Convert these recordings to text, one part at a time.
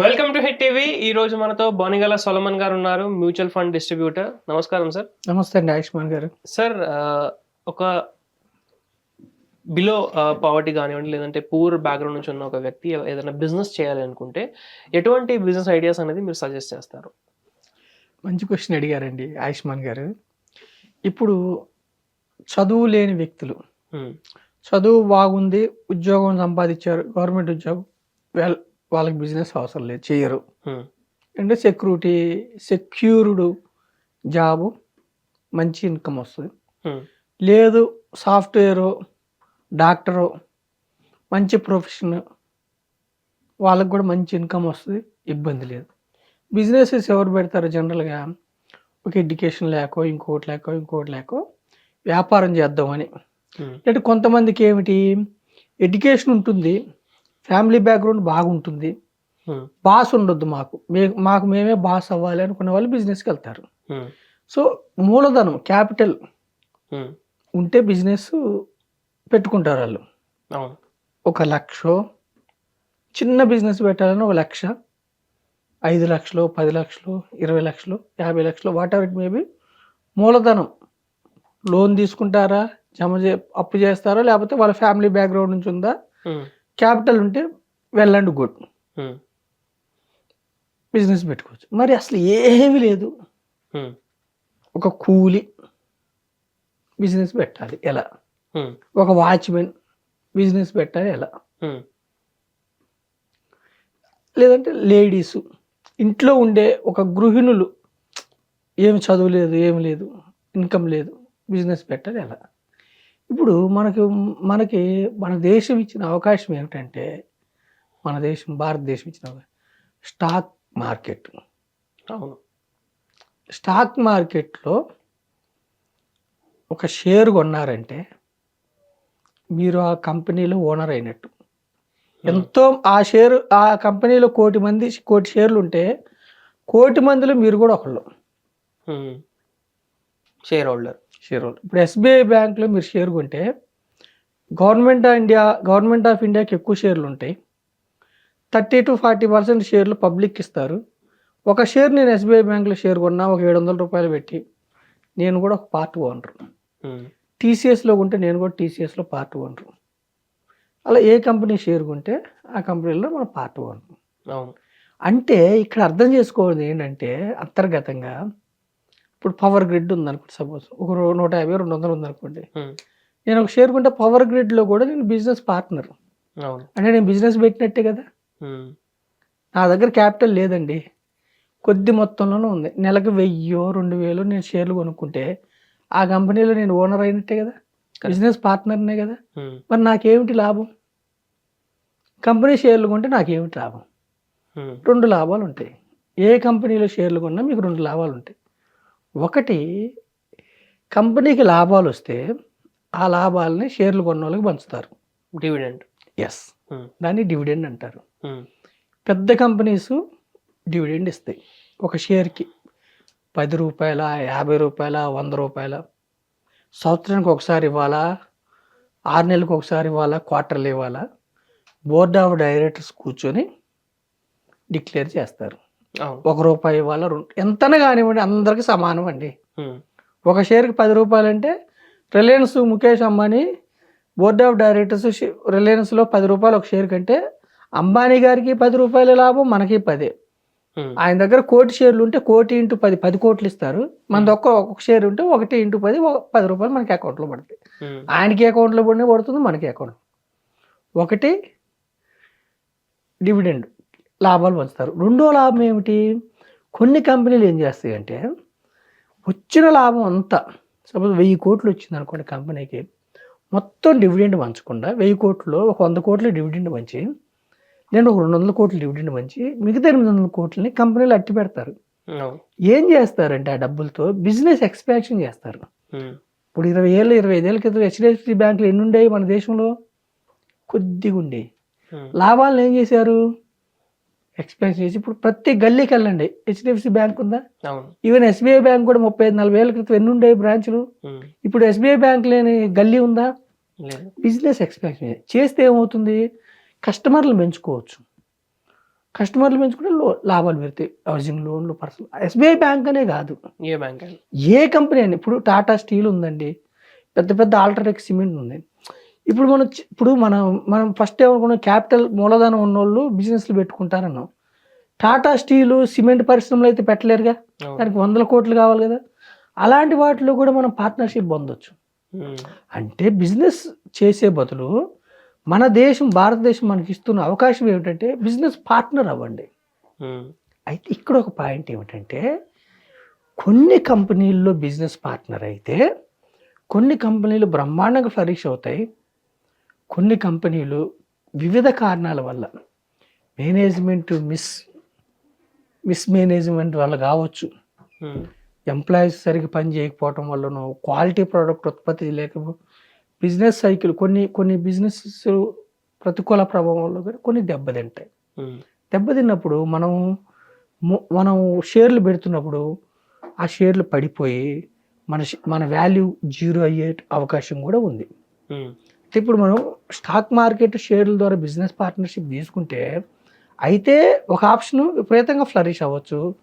Welcome to hit TV. ఈ రోజు మనతో బోనిగల సొలమన్ గారు ఉన్నారు మ్యూచువల్ ఫండ్ డిస్ట్రిబ్యూటర్. నమస్కారం సార్. నమస్తే అండి ఆయుష్మాన్ గారు. సార్ ఒక బిలో పవర్టీ కానివ్వండి లేదంటే పూర్ బ్యాక్గ్రౌండ్ నుంచి ఉన్న ఒక వ్యక్తి ఏదైనా బిజినెస్ చేయాలి అనుకుంటే ఎటువంటి బిజినెస్ ఐడియాస్ అనేది మీరు సజెస్ట్ చేస్తారు? మంచి క్వశ్చన్ అడిగారండి ఆయుష్మాన్ గారు. ఇప్పుడు చదువు లేని వ్యక్తులు. చదువు బాగుంది ఉద్యోగం సంపాదించారు గవర్నమెంట్ ఉద్యోగం వాళ్ళ వాళ్ళకి బిజినెస్ అవసరం లేదు చేయరు. అంటే సెక్యూరిటీ సెక్యూర్డ్ జాబు మంచి ఇన్కమ్ వస్తుంది. లేదు సాఫ్ట్వేరు డాక్టరు మంచి ప్రొఫెషన్ వాళ్ళకి కూడా మంచి ఇన్కమ్ వస్తుంది ఇబ్బంది లేదు. బిజినెసెస్ ఎవరు పెడతారు జనరల్గా? ఒక ఎడ్యుకేషన్ లేకో ఇంకోటి లేకో ఇంకోటి లేకో వ్యాపారం చేద్దామని. అంటే కొంతమందికి ఏమిటి? ఎడ్యుకేషన్ ఉంటుంది. ఫ్యామిలీ బ్యాక్గ్రౌండ్ బాగుంటుంది. బాస్ ఉండొద్దు మాకు. మాకు మేమే బాస్ అవ్వాలి అనుకునే వాళ్ళు బిజినెస్కి వెళ్తారు. సో మూలధనం క్యాపిటల్. ఉంటే బిజినెస్ పెట్టుకుంటారు వాళ్ళు. ఒక లక్ష చిన్న బిజినెస్ పెట్టాలని ఒక లక్ష ఐదు లక్షలు పది లక్షలు ఇరవై లక్షలు యాభై లక్షలు వాట్ ఎవర్ ఇట్ మేబీ మూలధనం. లోన్ తీసుకుంటారా? జమ చే అప్పు చేస్తారా? లేకపోతే వాళ్ళ ఫ్యామిలీ బ్యాక్గ్రౌండ్ నుంచి ఉందా. క్యాపిటల్ ఉంటే వెల్ అండ్ గుడ్. బిజినెస్ పెట్టుకోవచ్చు మరి అసలు ఏమీ లేదు. ఒక కూలి బిజినెస్ పెట్టాలి ఎలా. ఒక వాచ్మెన్ బిజినెస్ పెట్టాలి ఎలా. లేదంటే లేడీసు ఇంట్లో ఉండే ఒక గృహిణులు ఏమి చదువు లేదు ఏమి లేదు ఇన్కమ్ లేదు బిజినెస్ పెట్టాలి ఎలా ఇప్పుడు మనకి మనకి మన దేశం ఇచ్చిన అవకాశం ఏమిటంటే మన దేశం భారతదేశం ఇచ్చిన స్టాక్ మార్కెట్. అవును. స్టాక్ మార్కెట్లో ఒక షేర్ కొన్నారంటే మీరు ఆ కంపెనీలో ఓనర్ అయినట్టు. ఎంతో ఆ షేర్ ఆ కంపెనీలో కోటి మంది కోటి షేర్లు ఉంటే కోటి మందిలో మీరు కూడా ఒకళ్ళు. Share holder. Share holder. ఇప్పుడు ఎస్బీఐ బ్యాంక్లో మీరు షేర్ కొంటే government of India government of ఇండియాకి ఎక్కువ షేర్లు ఉంటాయి. థర్టీ టు ఫార్టీ పర్సెంట్ షేర్లు పబ్లిక్ ఇస్తారు. ఒక షేర్ నేను ఎస్బీఐ బ్యాంక్లో షేర్ కొన్నా ఒక ఏడు వందల రూపాయలు పెట్టి నేను కూడా ఒక పార్ట్ ఓనర్. టీసీఎస్లో ఉంటే నేను కూడా టీసీఎస్లో పార్ట్ ఓనర్. అలా ఏ కంపెనీ షేర్ కొంటే ఆ కంపెనీలో మన పార్ట్ ఓనర్. అంటే ఇక్కడ అర్థం చేసుకోవాలి ఏంటంటే అంతర్గతంగా ఇప్పుడు పవర్ గ్రిడ్ ఉందనుకోండి సపోజ్ ఒక నూట యాభై రెండు వందలు ఉందనుకోండి. నేను ఒక షేర్ కొంటే పవర్ గ్రిడ్లో కూడా నేను బిజినెస్ పార్ట్నర్ అంటే నేను బిజినెస్ పెట్టినట్టే కదా. నా దగ్గర క్యాపిటల్ లేదండి. కొద్ది మొత్తంలోనే ఉంది. నెలకు వెయ్యో రెండు వేలు నేను షేర్లు కొనుక్కుంటే ఆ కంపెనీలో నేను ఓనర్ అయినట్టే కదా? బిజినెస్ పార్ట్నర్నే కదా. మరి నాకేమిటి లాభం? కంపెనీ షేర్లు కొంటే నాకేమిటి లాభం. రెండు లాభాలు ఉంటాయి ఏ కంపెనీలో షేర్లు కొన్నా మీకు రెండు లాభాలు ఉంటాయి ఒకటి కంపెనీకి లాభాలు వస్తే ఆ లాభాలని షేర్లు కొన్న వాళ్ళకి పంచుతారు. డివిడెండ్. Yes Hmm. దాన్ని డివిడెండ్ అంటారు. Hmm. పెద్ద కంపెనీస్ డివిడెండ్ ఇస్తాయి. ఒక షేర్కి పది రూపాయల యాభై రూపాయల వంద రూపాయల. సంవత్సరానికి ఒకసారి ఇవ్వాలా? ఆరు నెలలకు ఒకసారి ఇవ్వాలా? క్వార్టర్లు ఇవ్వాలా? బోర్డ్ ఆఫ్ డైరెక్టర్స్ కూర్చొని డిక్లేర్ చేస్తారు. ఒక రూపాయి ఇవ్వాలా? ఎంతనే కానివ్వండి అందరికీ సమానం అండి. ఒక షేర్కి పది రూపాయలు అంటే Reliance Mukesh Ambani board of directors రిలయన్స్లో పది రూపాయలు ఒక షేర్ కంటే అంబానీ గారికి పది రూపాయల లాభం మనకి పదే. ఆయన దగ్గర కోటి షేర్లు ఉంటే కోటి ఇంటూ పది పది కోట్లు ఇస్తారు. మన ఒక్క ఒక షేర్ ఉంటే ఒకటి ఇంటూ పది పది రూపాయలు మనకి అకౌంట్లో Hmm. ఆయనకి అకౌంట్లో పడినా పడుతుంది మనకి అకౌంట్ ఒకటి డివిడెండ్. లాభాలు పంచుతారు రెండో లాభం ఏమిటి? కొన్ని కంపెనీలు ఏం చేస్తాయి అంటే వచ్చిన లాభం అంతా సపోజ్ వెయ్యి కోట్లు వచ్చింది అనుకోండి కంపెనీకి మొత్తం డివిడెండ్ పంచకుండా వెయ్యి కోట్లలో ఒక వంద కోట్ల డివిడెండ్ పంచి నేను ఒక రెండు వందల కోట్ల డివిడెండ్ పంచి మిగతా ఎనిమిది వందల కోట్లని కంపెనీలు అట్టి పెడతారు. ఏం చేస్తారంటే ఆ డబ్బులతో బిజినెస్ ఎక్స్పాన్షన్ చేస్తారు. ఇప్పుడు ఇరవై ఏళ్ళు ఇరవై ఐదేళ్ళ క్రితం హెచ్డిఎఫ్సి బ్యాంకులు ఎన్ని ఉండేవి మన దేశంలో? కొద్దిగా ఉండేవి. లాభాలను ఏం చేశారు? ఎక్స్పాన్షన్ చేసి ఇప్పుడు ప్రతి గల్లీకి వెళ్ళండి. హెచ్డిఎఫ్సి బ్యాంక్ ఉందా? ఈవెన్ ఎస్బీఐ బ్యాంక్ కూడా ముప్పై ఐదు నలభై ఏళ్ళ క్రితం ఎన్ని ఉండేవి బ్రాంచ్లు. ఇప్పుడు ఎస్బీఐ బ్యాంక్ లేని గల్లీ ఉందా? బిజినెస్ ఎక్స్పాన్షన్ చేస్తే ఏమవుతుంది? కస్టమర్లు పెంచుకోవచ్చు. కస్టమర్లు పెంచుకుంటే లో లాభాలు పెడతాయి హౌసింగ్ లోన్లు పర్సనల్ ఎస్బీఐ బ్యాంక్ అనే కాదు. ఏ బ్యాంక్ ఏ కంపెనీ అని ఇప్పుడు టాటా స్టీల్ ఉందండి. పెద్ద పెద్ద ఆల్ట్రాటెక్ సిమెంట్ ఉంది ఇప్పుడు మనం ఇప్పుడు మనం మనం ఫస్ట్ ఏమనుకున్నాం? క్యాపిటల్ మూలధనం ఉన్నోళ్ళు బిజినెస్లు పెట్టుకుంటారన్నాం. టాటా స్టీలు సిమెంట్ పరిశ్రమలు అయితే పెట్టలేరుగా. దానికి వందల కోట్లు కావాలి కదా. అలాంటి వాటిలో కూడా మనం పార్ట్నర్షిప్ పొందొచ్చు. అంటే బిజినెస్ చేసే బదులు మన దేశం భారతదేశం మనకి ఇస్తున్న అవకాశం ఏమిటంటే బిజినెస్ పార్ట్నర్ అవ్వండి. అయితే ఇక్కడ ఒక పాయింట్ ఏమిటంటే కొన్ని కంపెనీల్లో బిజినెస్ పార్ట్నర్ అయితే కొన్ని కంపెనీలు బ్రహ్మాండంగా ఫ్లరిష్ అవుతాయి. కొన్ని కంపెనీలు వివిధ కారణాల వల్ల మేనేజ్మెంట్ మిస్ మిస్ మేనేజ్మెంట్ వల్ల కావచ్చు. ఎంప్లాయీస్ సరిగ్గా పని చేయకపోవటం వల్లనో క్వాలిటీ ప్రోడక్ట్ ఉత్పత్తి లేకపో బిజినెస్ సైకిల్ కొన్ని కొన్ని బిజినెస్ ప్రతికూల ప్రభావం వల్ల కూడా కొన్ని దెబ్బతింటాయి. దెబ్బతిన్నప్పుడు మనం మనం షేర్లు పెడుతున్నప్పుడు ఆ షేర్లు పడిపోయి మన మన వాల్యూ జీరో అయ్యే అవకాశం కూడా ఉంది ఇప్పుడు మనం స్టాక్ మార్కెట్ షేర్ల ద్వారా బిజినెస్ పార్ట్నర్షిప్ తీసుకుంటే అయితే ఒక ఆప్షన్ విపరీతంగా ఫ్లరిష్ అవ్వచ్చు.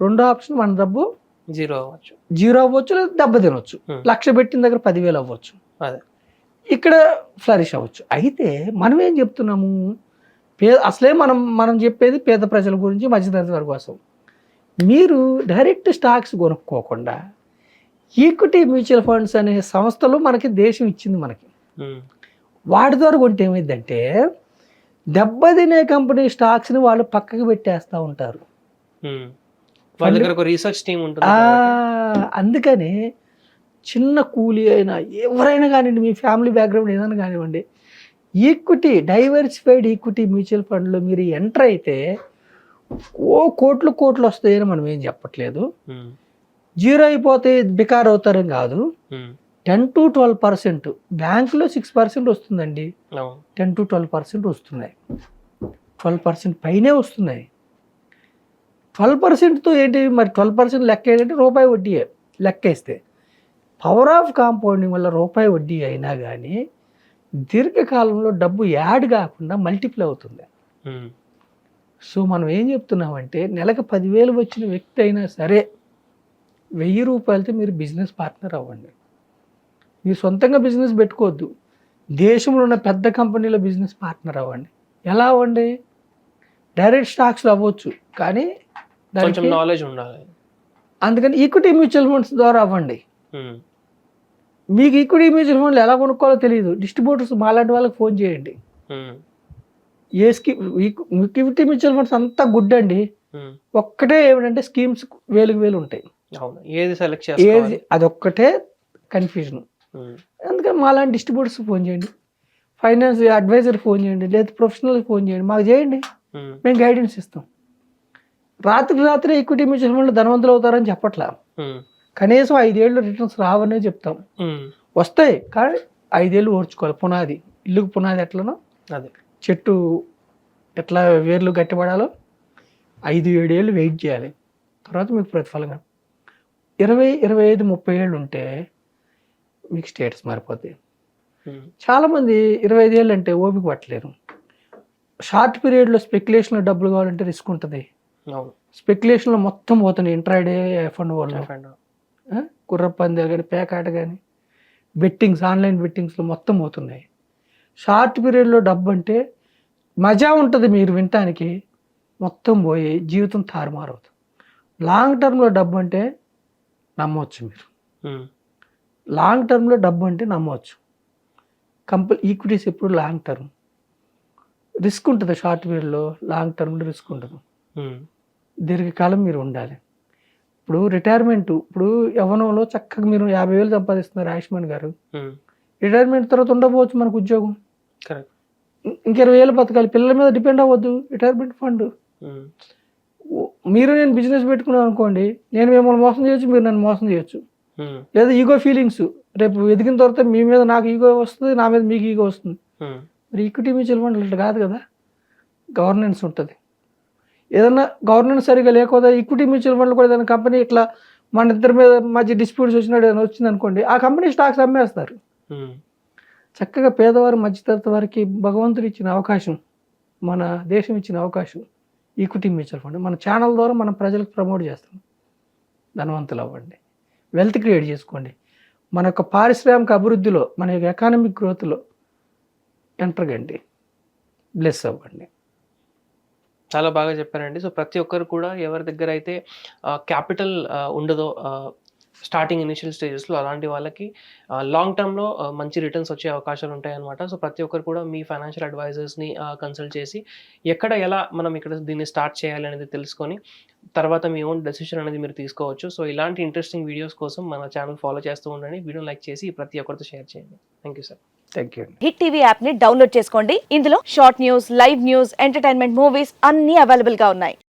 రెండో ఆప్షన్ మన డబ్బు జీరో అవ్వచ్చు. జీరో అవ్వచ్చు లేదా దెబ్బ తినవచ్చు Hmm. లక్ష పెట్టిన దగ్గర పదివేలు అవ్వచ్చు. అదే. ఇక్కడ ఫ్లరిష్ అవ్వచ్చు. అయితే మనం ఏం చెప్తున్నాము? పే అసలే మనం మనం చెప్పేది పేద ప్రజల గురించి మధ్యతరగతి వారి కోసం మీరు డైరెక్ట్ స్టాక్స్ కొనుక్కోకుండా ఈక్విటీ మ్యూచువల్ ఫండ్స్ అనే సంస్థలు మనకి దేశం ఇచ్చింది మనకి. ఉమ్. వాటి ద్వారా కొంటే ఏమైందంటే దెబ్బతినే కంపెనీ స్టాక్స్ని వాళ్ళు పక్కకు పెట్టేస్తూ ఉంటారు ఉమ్. వాళ్ళ దగ్గర ఒక రీసెర్చ్ టీం ఉంటుంది. అందుకని చిన్న కూలీ అయినా ఎవరైనా కానివ్వండి మీ ఫ్యామిలీ బ్యాక్గ్రౌండ్ ఏదైనా కానివ్వండి ఈక్విటీ డైవర్సిఫైడ్ ఈక్విటీ మ్యూచువల్ ఫండ్లో మీరు ఎంటర్ అయితే ఓ కోట్లు కోట్లు వస్తాయని మనం ఏం చెప్పట్లేదు. జీరో అయిపోతే బికార్ అవుతారని కాదు. టెన్ టు ట్వెల్వ్ పర్సెంట్ బ్యాంకులో సిక్స్ పర్సెంట్ వస్తుందండి. టెన్ టు ట్వెల్వ్ పర్సెంట్ వస్తున్నాయి. ట్వెల్వ్ పర్సెంట్ పైనే వస్తున్నాయి. ట్వెల్వ్ పర్సెంట్తో ఏంటి మరి ట్వెల్వ్ పర్సెంట్ లెక్క ఏంటంటే రూపాయి వడ్డీయే లెక్క వేస్తే పవర్ ఆఫ్ కాంపౌండింగ్ వల్ల రూపాయి వడ్డీ అయినా కానీ దీర్ఘకాలంలో డబ్బు యాడ్ కాకుండా మల్టిప్లై అవుతుంది. సో మనం ఏం చెప్తున్నామంటే నెలకు పదివేలు వచ్చిన వ్యక్తి అయినా సరే వెయ్యి రూపాయలతో మీరు బిజినెస్ పార్ట్నర్ అవ్వండి. మీరు సొంతంగా బిజినెస్ పెట్టుకోవద్దు. దేశంలో ఉన్న పెద్ద కంపెనీలో బిజినెస్ పార్ట్నర్ అవ్వండి. ఎలా అవ్వండి? డైరెక్ట్ స్టాక్స్లో అవ్వచ్చు. కానీ నాలెడ్జ్ ఉండాలి. అందుకని ఈక్విటీ మ్యూచువల్ ఫండ్స్ ద్వారా అవ్వండి. మీకు ఈక్విటీ మ్యూచువల్ ఫండ్లు ఎలా కొనుక్కోవాలో తెలియదు. డిస్ట్రిబ్యూటర్స్ మాలాంటి వాళ్ళకి ఫోన్ చేయండి. ఏ స్కీమ్ ఈక్విటీ మ్యూచువల్ ఫండ్స్ అంతా గుడ్ అండి. ఒక్కటే ఏమిటంటే స్కీమ్స్ వేలకు వేలు ఉంటాయి. ఏది సెలెక్ట్ ఏది అదొక్కటే కన్ఫ్యూజన్. అందుకని మాలాంటి డిస్ట్రిబ్యూటర్స్ ఫోన్ చేయండి. ఫైనాన్స్ అడ్వైజర్ ఫోన్ చేయండి లేదా ప్రొఫెషనల్ ఫోన్ చేయండి మాకు చేయండి. మేము. గైడెన్స్ ఇస్తాం. రాత్రి రాత్రి ఈక్విటీ మ్యూచువల్ ఫండ్లు ధనవంతులు అవుతారని చెప్పట్లా. కనీసం ఐదేళ్ళు రిటర్న్స్ రావనే చెప్తాం. వస్తాయి కానీ ఐదేళ్ళు ఓడ్చుకోవాలి పునాది ఇల్లుకు పునాది ఎట్లనో అదే. చెట్టు ఎట్లా వేర్లు గట్టిపడాలో ఐదు ఏడేళ్ళు వెయిట్ చేయాలి. తర్వాత మీకు ప్రతిఫలంగా ఇరవై ఇరవై ఐదు ముప్పై ఏళ్ళు ఉంటే మీకు స్టేటస్ మారిపోద్ది. ఉమ్. చాలామంది ఇరవై ఐదు ఏళ్ళు అంటే ఓపిక పట్టలేరు. షార్ట్ పీరియడ్లో స్పెక్యులేషన్లో డబ్బులు కావాలంటే రిస్క్ ఉంటుంది. స్పెక్యులేషన్లో మొత్తం పోతుంది ఇంట్రాడే ఎఫండ్ వాళ్ళు Friend. కుర్ర పందాలు కానీ పేకాట కానీ బెట్టింగ్స్ ఆన్లైన్ బెట్టింగ్స్లో మొత్తం పోతున్నాయి. షార్ట్ పీరియడ్లో డబ్బు అంటే మజా ఉంటుంది మీరు వినటానికి. మొత్తం పోయి జీవితం తారుమారవుతుంది. లాంగ్ టర్మ్లో డబ్బు అంటే నమ్మవచ్చు మీరు. ఉమ్. లాంగ్ టర్మ్లో డబ్బు అంటే నమ్మవచ్చు కంపెనీ ఈక్విటీస్ ఎప్పుడు లాంగ్ టర్మ్ రిస్క్ ఉంటుంది షార్ట్ పీరియడ్లో లాంగ్ టర్మ్లో రిస్క్ ఉంటుంది. దీర్ఘకాలం మీరు ఉండాలి. ఇప్పుడు రిటైర్మెంట్ ఇప్పుడు యవనంలో చక్కగా మీరు యాభై వేలు సంపాదిస్తున్నారు ఆయుష్మాన్ గారు. రిటైర్మెంట్ తర్వాత ఉండకపోవచ్చు మనకు ఉద్యోగం. కరెక్ట్ ఇంక ఇరవై వేలు బతకాలి. పిల్లల మీద డిపెండ్ అవ్వద్దు. Retirement fund um. మీరు నేను బిజినెస్ పెట్టుకున్నాను అనుకోండి నేను మిమ్మల్ని మోసం చేయొచ్చు మీరు నన్ను మోసం చేయొచ్చు. లేదా ఈగో ఫీలింగ్స్ రేపు ఎదిగిన తర్వాత మీ మీద నాకు ఈగో వస్తుంది నా మీద మీకు ఈగో వస్తుంది. మరి ఈక్విటీ మ్యూచువల్ ఫండ్ అట్లా కాదు కదా? గవర్నెన్స్ ఉంటుంది. ఏదన్నా గవర్నెన్స్ సరిగా లేకపోతే ఈక్విటీ మ్యూచువల్ ఫండ్లు కూడా ఏదైనా కంపెనీ ఇట్లా మన ఇద్దరి మీద మధ్య డిస్ప్యూట్స్ వచ్చినట్టు ఏదైనా వచ్చింది అనుకోండి ఆ కంపెనీ స్టాక్స్ అమ్మేస్తారు. చక్కగా పేదవారు మధ్యతరగతి వారికి భగవంతుడు ఇచ్చిన అవకాశం మన దేశం ఇచ్చిన అవకాశం ఈక్విటీ మ్యూచువల్ ఫండ్ మన ఛానల్ ద్వారా మనం ప్రజలకు ప్రమోట్ చేస్తాం. ధనవంతులు అవ్వండి. వెల్త్ క్రియేట్ చేసుకోండి. మన యొక్క పారిశ్రామిక అభివృద్ధిలో మన యొక్క ఎకానమిక్ గ్రోత్లో ఎంటర్ కండి. బ్లెస్ అవ్వండి. చాలా బాగా చెప్పారండి. సో ప్రతి ఒక్కరు కూడా ఎవరి దగ్గర అయితే క్యాపిటల్ ఉండదో స్టార్టింగ్ ఇనిషియల్ స్టేజెస్లో అలాంటి వాళ్ళకి లాంగ్ టర్మ్లో మంచి రిటర్న్స్ వచ్చే అవకాశాలు ఉంటాయన్నమాట. సో ప్రతి ఒక్కరు కూడా మీ ఫైనాన్షియల్ అడ్వైజర్స్ని కన్సల్ట్ చేసి ఎక్కడ ఎలా మనం ఇక్కడ దీన్ని స్టార్ట్ చేయాలి అనేది తెలుసుకొని తర్వాత మీ ఓన్ డెసిషన్ అనేది మీరు తీసుకోవచ్చు. సో ఇలాంటి ఇంట్రెస్టింగ్ వీడియోస్ కోసం మన ఛానల్ ఫాలో చేస్తూ ఉండండి. వీడియో లైక్ చేసి ప్రతి ఒక్కరితో షేర్ చేయండి. Thank you sir thank you hit TV యాప్ని డౌన్లోడ్ చేసుకోండి. ఇందులో short news live news entertainment movies అన్ని అవైలబుల్గా ఉన్నాయి.